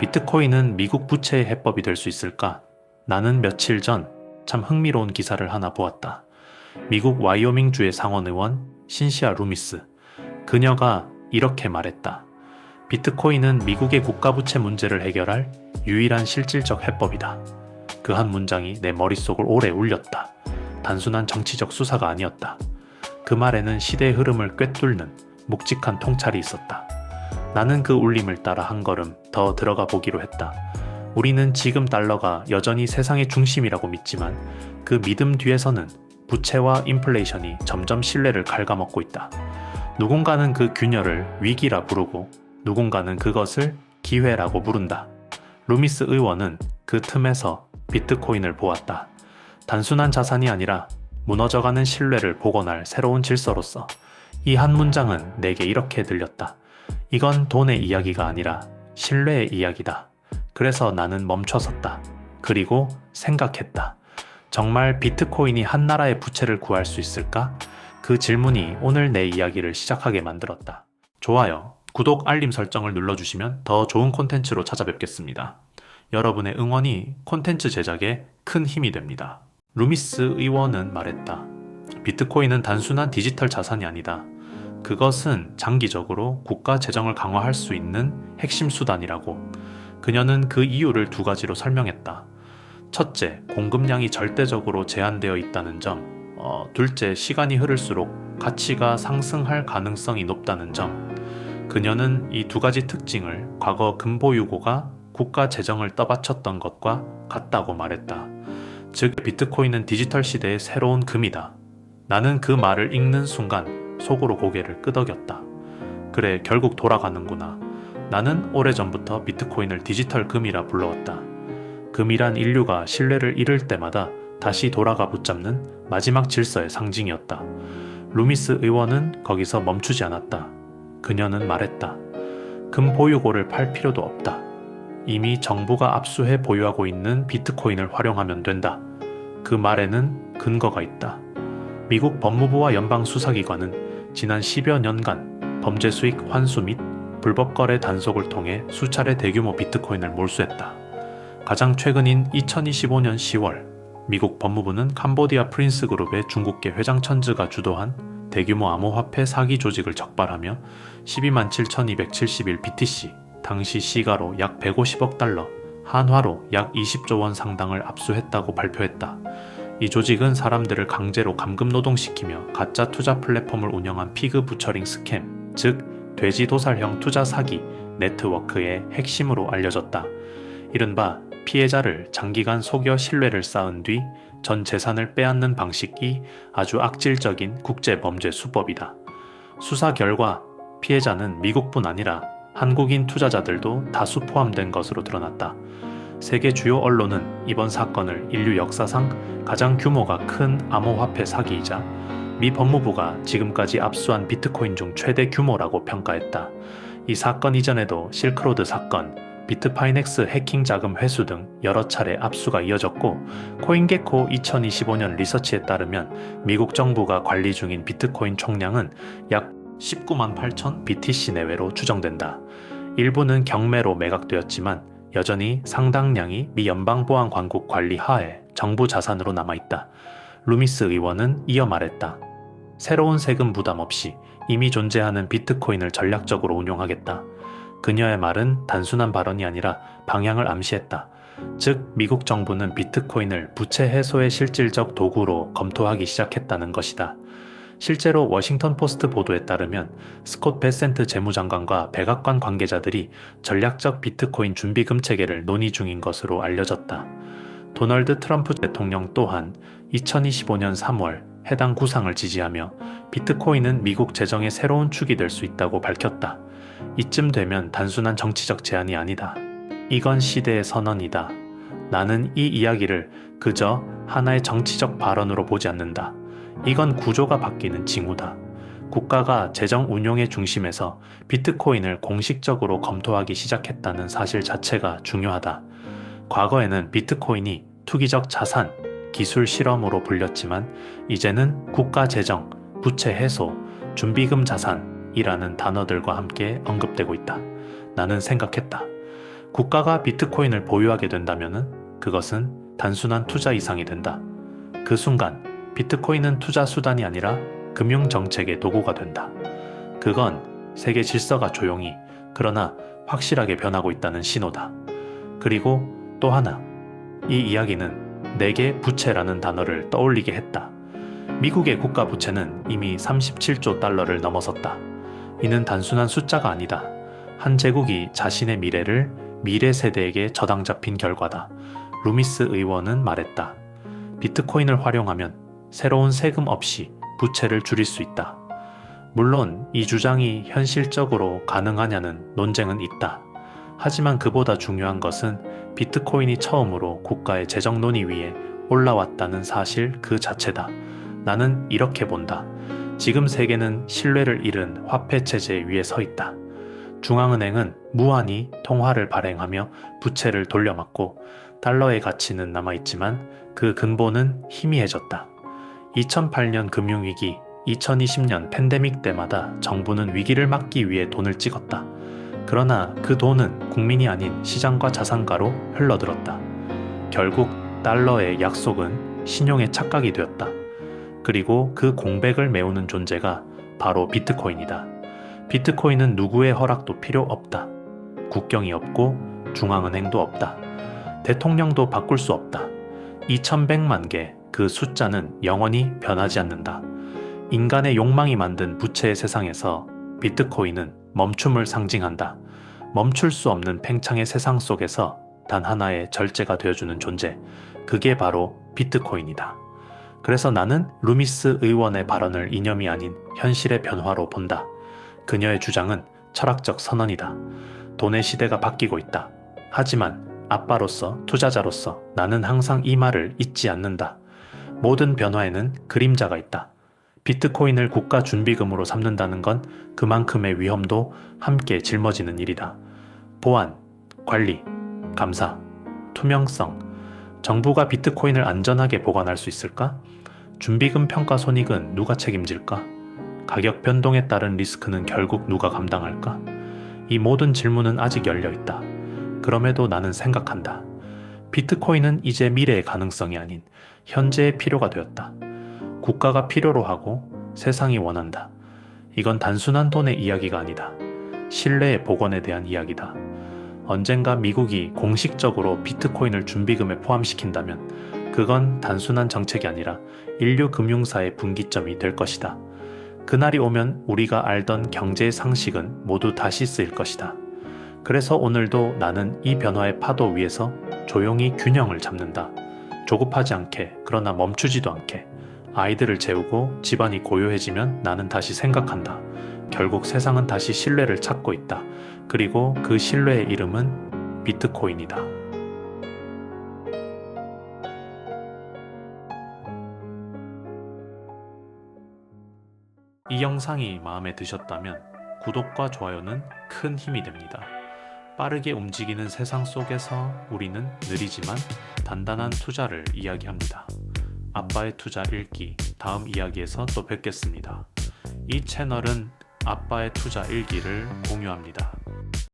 비트코인은 미국 부채의 해법이 될 수 있을까? 나는 며칠 전 참 흥미로운 기사를 하나 보았다. 미국 와이오밍주의 상원 의원 신시아 루미스. 그녀가 이렇게 말했다. 비트코인은 미국의 국가부채 문제를 해결할 유일한 실질적 해법이다. 그 한 문장이 내 머릿속을 오래 울렸다. 단순한 정치적 수사가 아니었다. 그 말에는 시대의 흐름을 꿰뚫는 묵직한 통찰이 있었다. 나는 그 울림을 따라 한 걸음 더 들어가 보기로 했다. 우리는 지금 달러가 여전히 세상의 중심이라고 믿지만 그 믿음 뒤에서는 부채와 인플레이션이 점점 신뢰를 갉아먹고 있다. 누군가는 그 균열을 위기라 부르고 누군가는 그것을 기회라고 부른다. 루미스 의원은 그 틈에서 비트코인을 보았다. 단순한 자산이 아니라 무너져가는 신뢰를 복원할 새로운 질서로서 이 한 문장은 내게 이렇게 들렸다. 이건 돈의 이야기가 아니라 신뢰의 이야기다. 그래서 나는 멈춰섰다. 그리고 생각했다. 정말 비트코인이 한 나라의 부채를 구할 수 있을까? 그 질문이 오늘 내 이야기를 시작하게 만들었다. 좋아요, 구독, 알림 설정을 눌러주시면 더 좋은 콘텐츠로 찾아뵙겠습니다. 여러분의 응원이 콘텐츠 제작에 큰 힘이 됩니다. 루미스 의원은 말했다. 비트코인은 단순한 디지털 자산이 아니다. 그것은 장기적으로 국가 재정을 강화할 수 있는 핵심 수단이라고. 그녀는 그 이유를 두 가지로 설명했다. 첫째, 공급량이 절대적으로 제한되어 있다는 점. 어, 둘째, 시간이 흐를수록 가치가 상승할 가능성이 높다는 점. 그녀는 이 두 가지 특징을 과거 금보유고가 국가 재정을 떠받쳤던 것과 같다고 말했다. 즉, 비트코인은 디지털 시대의 새로운 금이다. 나는 그 말을 읽는 순간 속으로 고개를 끄덕였다. 그래, 결국 돌아가는구나. 나는 오래전부터 비트코인을 디지털 금이라 불러왔다. 금이란 인류가 신뢰를 잃을 때마다 다시 돌아가 붙잡는 마지막 질서의 상징이었다. 루미스 의원은 거기서 멈추지 않았다. 그녀는 말했다. 금 보유고를 팔 필요도 없다. 이미 정부가 압수해 보유하고 있는 비트코인을 활용하면 된다. 그 말에는 근거가 있다. 미국 법무부와 연방수사기관은 지난 10여 년간 범죄 수익 환수 및 불법 거래 단속을 통해 수차례 대규모 비트코인을 몰수했다. 가장 최근인 2025년 10월, 미국 법무부는 캄보디아 프린스 그룹의 중국계 회장 천즈가 주도한 대규모 암호화폐 사기 조직을 적발하며 12만 7,271 BTC, 당시 시가로 약 150억 달러, 한화로 약 20조 원 상당을 압수했다고 발표했다. 이 조직은 사람들을 강제로 감금 노동시키며 가짜 투자 플랫폼을 운영한 피그 부처링 스캠, 즉 돼지 도살형 투자 사기 네트워크의 핵심으로 알려졌다. 이른바 피해자를 장기간 속여 신뢰를 쌓은 뒤 전 재산을 빼앗는 방식이 아주 악질적인 국제 범죄 수법이다. 수사 결과 피해자는 미국뿐 아니라 한국인 투자자들도 다수 포함된 것으로 드러났다. 세계 주요 언론은 이번 사건을 인류 역사상 가장 규모가 큰 암호화폐 사기이자 미 법무부가 지금까지 압수한 비트코인 중 최대 규모라고 평가했다. 이 사건 이전에도 실크로드 사건, 비트파이넥스 해킹 자금 회수 등 여러 차례 압수가 이어졌고 코인게코 2025년 리서치에 따르면 미국 정부가 관리 중인 비트코인 총량은 약 19만 8천 BTC 내외로 추정된다. 일부는 경매로 매각되었지만 여전히 상당량이 미 연방보안관국 관리 하에 정부 자산으로 남아있다. 루미스 의원은 이어 말했다. 새로운 세금 부담 없이 이미 존재하는 비트코인을 전략적으로 운용하겠다. 그녀의 말은 단순한 발언이 아니라 방향을 암시했다. 즉, 미국 정부는 비트코인을 부채 해소의 실질적 도구로 검토하기 시작했다는 것이다. 실제로 워싱턴 포스트 보도에 따르면 스콧 베센트 재무장관과 백악관 관계자들이 전략적 비트코인 준비금 체계를 논의 중인 것으로 알려졌다. 도널드 트럼프 대통령 또한 2025년 3월 해당 구상을 지지하며 비트코인은 미국 재정의 새로운 축이 될 수 있다고 밝혔다. 이쯤 되면 단순한 정치적 제안이 아니다. 이건 시대의 선언이다. 나는 이 이야기를 그저 하나의 정치적 발언으로 보지 않는다. 이건 구조가 바뀌는 징후다. 국가가 재정 운용의 중심에서 비트코인을 공식적으로 검토하기 시작했다는 사실 자체가 중요하다. 과거에는 비트코인이 투기적 자산, 기술 실험으로 불렸지만 이제는 국가 재정, 부채 해소, 준비금 자산이라는 단어들과 함께 언급되고 있다. 나는 생각했다. 국가가 비트코인을 보유하게 된다면 그것은 단순한 투자 이상이 된다. 그 순간 비트코인은 투자 수단이 아니라 금융 정책의 도구가 된다. 그건 세계 질서가 조용히 그러나 확실하게 변하고 있다는 신호다. 그리고 또 하나. 이 이야기는 내게 부채라는 단어를 떠올리게 했다. 미국의 국가 부채는 이미 37조 달러를 넘어섰다. 이는 단순한 숫자가 아니다. 한 제국이 자신의 미래를 미래 세대에게 저당 잡힌 결과다. 루미스 의원은 말했다. 비트코인을 활용하면 새로운 세금 없이 부채를 줄일 수 있다. 물론 이 주장이 현실적으로 가능하냐는 논쟁은 있다. 하지만 그보다 중요한 것은 비트코인이 처음으로 국가의 재정 논의 위에 올라왔다는 사실 그 자체다. 나는 이렇게 본다. 지금 세계는 신뢰를 잃은 화폐 체제 위에 서 있다. 중앙은행은 무한히 통화를 발행하며 부채를 돌려막고 달러의 가치는 남아있지만 그 근본은 희미해졌다. 2008년 금융위기, 2020년 팬데믹 때마다 정부는 위기를 막기 위해 돈을 찍었다. 그러나 그 돈은 국민이 아닌 시장과 자산가로 흘러들었다. 결국 달러의 약속은 신용의 착각이 되었다. 그리고 그 공백을 메우는 존재가 바로 비트코인이다. 비트코인은 누구의 허락도 필요 없다. 국경이 없고 중앙은행도 없다. 대통령도 바꿀 수 없다. 2100만 개 그 숫자는 영원히 변하지 않는다. 인간의 욕망이 만든 부채의 세상에서 비트코인은 멈춤을 상징한다. 멈출 수 없는 팽창의 세상 속에서 단 하나의 절제가 되어주는 존재. 그게 바로 비트코인이다. 그래서 나는 루미스 의원의 발언을 이념이 아닌 현실의 변화로 본다. 그녀의 주장은 철학적 선언이다. 돈의 시대가 바뀌고 있다. 하지만 아빠로서 투자자로서 나는 항상 이 말을 잊지 않는다. 모든 변화에는 그림자가 있다. 비트코인을 국가 준비금으로 삼는다는 건 그만큼의 위험도 함께 짊어지는 일이다. 보안, 관리, 감사, 투명성. 정부가 비트코인을 안전하게 보관할 수 있을까? 준비금 평가 손익은 누가 책임질까? 가격 변동에 따른 리스크는 결국 누가 감당할까? 이 모든 질문은 아직 열려 있다. 그럼에도 나는 생각한다. 비트코인은 이제 미래의 가능성이 아닌 현재의 필요가 되었다. 국가가 필요로 하고 세상이 원한다. 이건 단순한 돈의 이야기가 아니다. 신뢰의 복원에 대한 이야기다. 언젠가 미국이 공식적으로 비트코인을 준비금에 포함시킨다면 그건 단순한 정책이 아니라 인류 금융사의 분기점이 될 것이다. 그날이 오면 우리가 알던 경제 상식은 모두 다시 쓰일 것이다. 그래서 오늘도 나는 이 변화의 파도 위에서 조용히 균형을 잡는다. 조급하지 않게, 그러나 멈추지도 않게. 아이들을 재우고 집안이 고요해지면 나는 다시 생각한다. 결국 세상은 다시 신뢰를 찾고 있다. 그리고 그 신뢰의 이름은 비트코인이다. 이 영상이 마음에 드셨다면 구독과 좋아요는 큰 힘이 됩니다. 빠르게 움직이는 세상 속에서 우리는 느리지만 단단한 투자를 이야기합니다. 아빠의 투자 일기 다음 이야기에서 또 뵙겠습니다. 이 채널은 아빠의 투자 일기를 공유합니다.